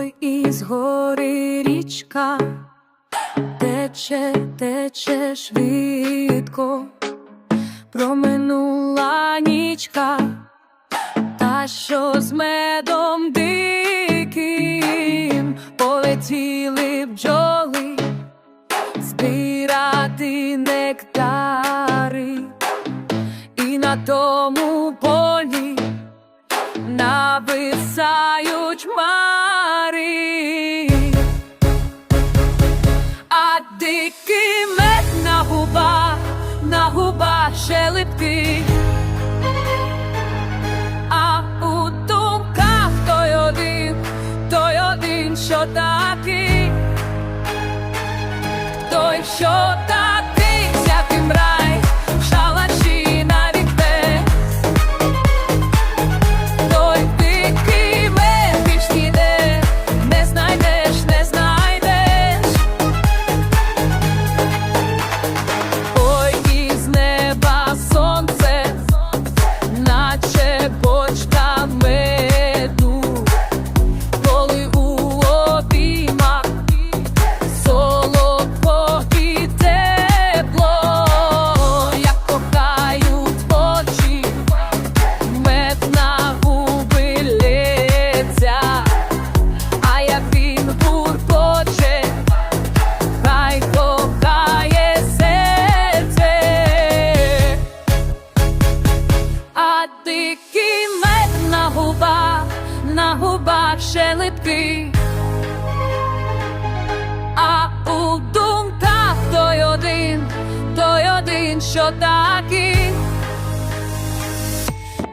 із гори річка, тече, тече швидко, проминула нічка, та що з медом диким? Полетіли бджоли. Збирати нектари, і на тому полі липкий. А у думках той один, той один, що такий, той, що такий, А дикий мед на губах, на губах ще липкий. А у думках той один, той один, що такий,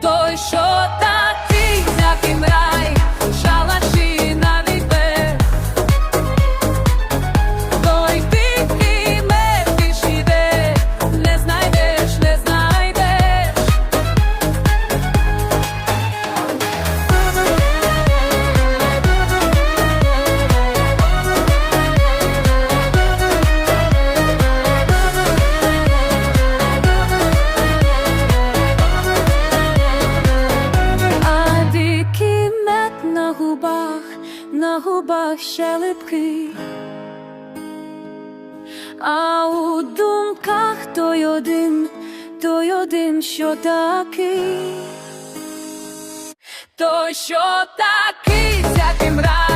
той, що такий, на губах ще липкий. А у думках той один, той один, що такий, той, що такий, всяким рай,